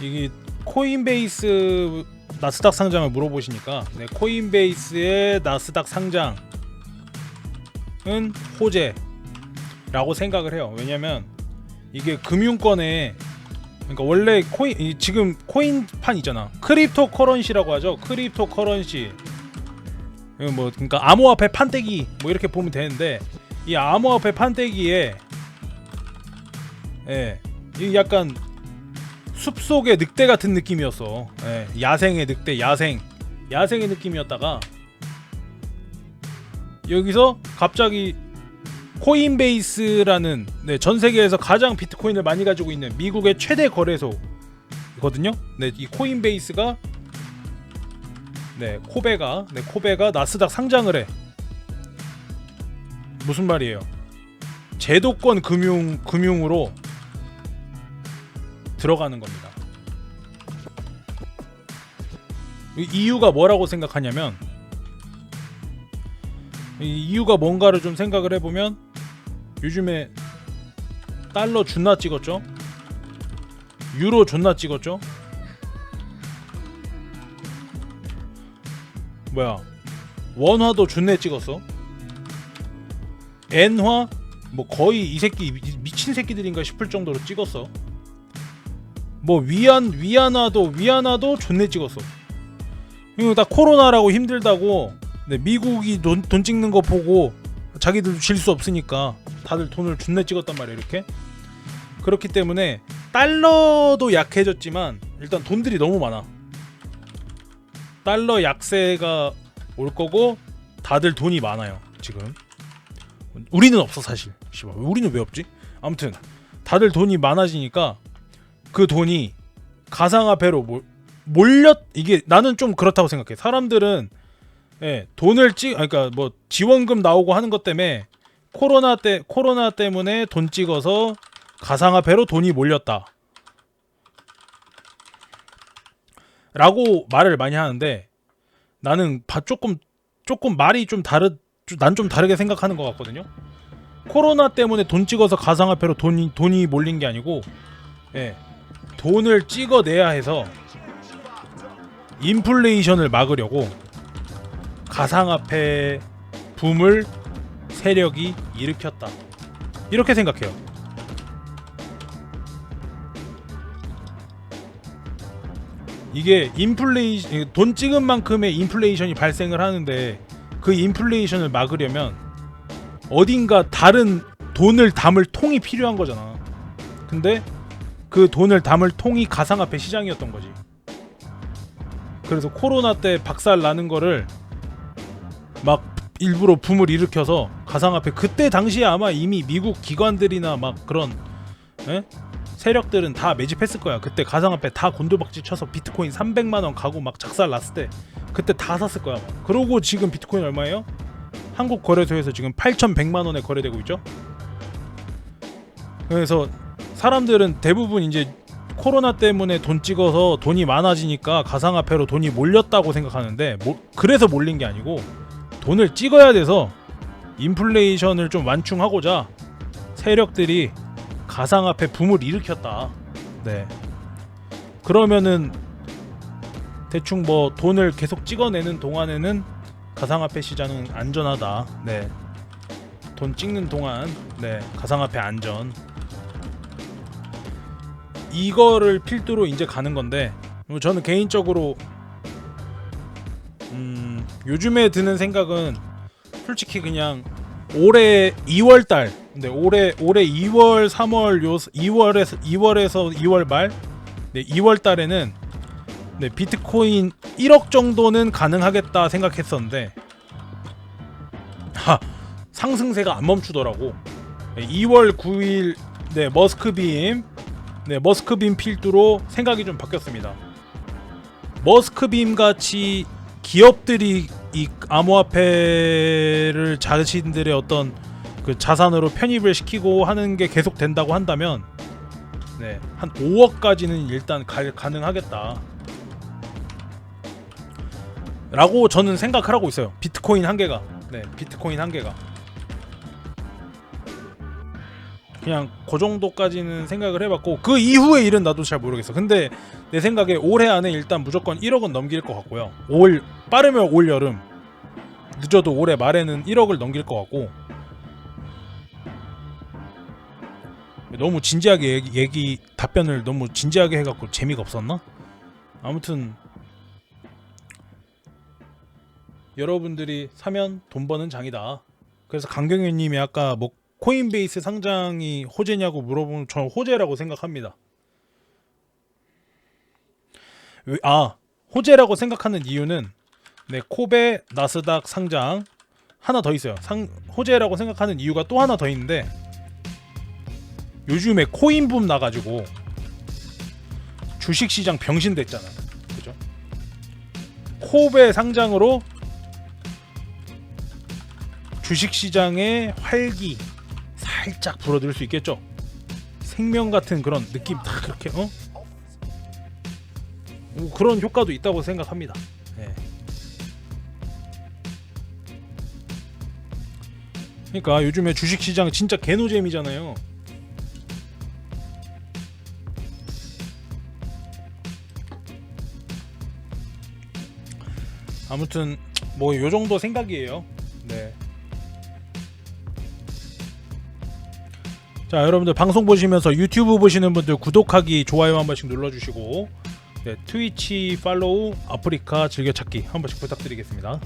이게 코인베이스 나스닥 상장을 물어보시니까 네, 코인베이스의 나스닥 상장은 호재라고 생각을 해요. 왜냐면 이게 금융권에 그러니까 원래 코인 이 지금 코인판 있잖아. 크립토 커런시라고 하죠. 크립토 커런시. 뭐 그러니까 암호화폐 판때기 뭐 이렇게 보면 되는데 이 암호화폐 판때기에 예. 이 약간 숲속의 늑대 같은 느낌이었어. 예, 야생의 늑대, 야생, 야생의 느낌이었다가 여기서 갑자기 코인베이스라는 네, 전 세계에서 가장 비트코인을 많이 가지고 있는 미국의 최대 거래소거든요. 네, 이 코인베이스가 네, 코베가 네, 코베가 나스닥 상장을 해. 무슨 말이에요? 제도권 금융 금융으로 들어가는 겁니다. 이 이유가 뭐라고 생각하냐면 이 이유가 뭔가를 좀 생각을 해보면 요즘에 달러 존나 찍었죠? 유로 존나 찍었죠? 뭐야 원화도 존내 찍었어 엔화 뭐 거의 이 새끼 미- 미친 새끼들인가 싶을 정도로 찍었어 뭐 위안 위안화도 위안화도 존내 찍었어. 이거 다 코로나라고 힘들다고 네, 미국이 돈, 돈 찍는 거 보고 자기들도 질 수 없으니까 다들 돈을 존내 찍었단 말이에요 이렇게. 그렇기 때문에 달러도 약해졌지만 일단 돈들이 너무 많아. 달러 약세가 올 거고 다들 돈이 많아요 지금. 우리는 없어 사실. 우리는 왜 없지? 아무튼 다들 돈이 많아지니까 그 돈이 가상화폐로 몰, 몰렸 이게 나는 좀 그렇다고 생각해. 사람들은 예, 돈을 찍 그러니까 뭐 지원금 나오고 하는 것 때문에 코로나 때 코로나 때문에 돈 찍어서 가상화폐로 돈이 몰렸다. 라고 말을 많이 하는데 나는 바 조금 조금 말이 좀 다르 난 좀 다르게 생각하는 것 같거든요. 코로나 때문에 돈 찍어서 가상화폐로 돈이 돈이 몰린 게 아니고 예. 돈을 찍어내야 해서 인플레이션을 막으려고 가상화폐 붐을 세력이 일으켰다. 이렇게 생각해요. 이게 인플레이션 돈 찍은 만큼의 인플레이션이 발생을 하는데 그 인플레이션을 막으려면 어딘가 다른 돈을 담을 통이 필요한 거잖아. 근데 그 돈을 담을 통이 가상화폐 시장이었던 거지. 그래서 코로나 때 박살 나는 거를 막 일부러 붐을 일으켜서 가상화폐 그때 당시에 아마 이미 미국 기관들이나 막 그런 에? 세력들은 다 매집했을 거야. 그때 가상화폐 다 곤두박질 쳐서 비트코인 300만 원 가고 막 작살 났을 때 그때 다 샀을 거야. 그러고 지금 비트코인 얼마예요? 한국 거래소에서 지금 8,100만 원에 거래되고 있죠. 그래서 사람들은 대부분 이제 코로나 때문에 돈 찍어서 돈이 많아지니까 가상화폐로 돈이 몰렸다고 생각하는데 뭐, 그래서 몰린 게 아니고 돈을 찍어야 돼서 인플레이션을 좀 완충하고자 세력들이 가상화폐 붐을 일으켰다. 네. 그러면은 대충 뭐 돈을 계속 찍어내는 동안에는 가상화폐 시장은 안전하다. 네. 돈 찍는 동안 네 가상화폐 안전 이거를 필두로 이제 가는 건데 뭐 저는 개인적으로 음, 요즘에 드는 생각은 솔직히 그냥 올해 2월 달 근데 올해 올해 2월 3월 요 2월에서 2월에서 2월 말 네, 2월 달에는 네, 비트코인 1억 정도는 가능하겠다 생각했었는데 하, 상승세가 안 멈추더라고. 네, 2월 9일 네, 머스크빔 네, 머스크빔 필두로 생각이 좀 바뀌었습니다. 머스크빔 같이 기업들이 이 암호화폐를 자신들의 어떤 그 자산으로 편입을 시키고 하는 게 계속 된다고 한다면 네, 한 5억까지는 일단 가, 가능하겠다. 라고 저는 생각을 하고 있어요. 비트코인 한 개가. 네, 비트코인 한 개가. 그냥 그 정도까지는 생각을 해봤고 그 이후의 일은 나도 잘 모르겠어. 근데 내 생각에 올해 안에 일단 무조건 1억은 넘길 것 같고요. 올 빠르면 올 여름 늦어도 올해 말에는 1억을 넘길 것 같고 너무 진지하게 얘기, 얘기 답변을 너무 진지하게 해갖고 재미가 없었나? 아무튼 여러분들이 사면 돈 버는 장이다. 그래서 강경현님이 아까 뭐 코인베이스 상장이 호재냐고 물어보면 저는 호재라고 생각합니다. 왜- 아 호재라고 생각하는 이유는 네 코베 나스닥 상장 하나 더 있어요. 상 호재라고 생각하는 이유가 또 하나 더 있는데 요즘에 코인붐 나가지고 주식시장 병신됐잖아. 그죠? 코베 상장으로 주식시장의 활기 살짝 불어들 수 있겠죠. 생명 같은 그런 느낌 다 그렇게 어? 뭐 그런 효과도 있다고 생각합니다. 네. 그러니까 요즘에 주식시장 진짜 개노잼이잖아요. 아무튼 뭐 요 정도 생각이에요. 자 여러분들 방송 보시면서 유튜브 보시는 분들 구독하기 좋아요 한 번씩 눌러주시고 네, 트위치 팔로우 아프리카 즐겨찾기 한 번씩 부탁드리겠습니다.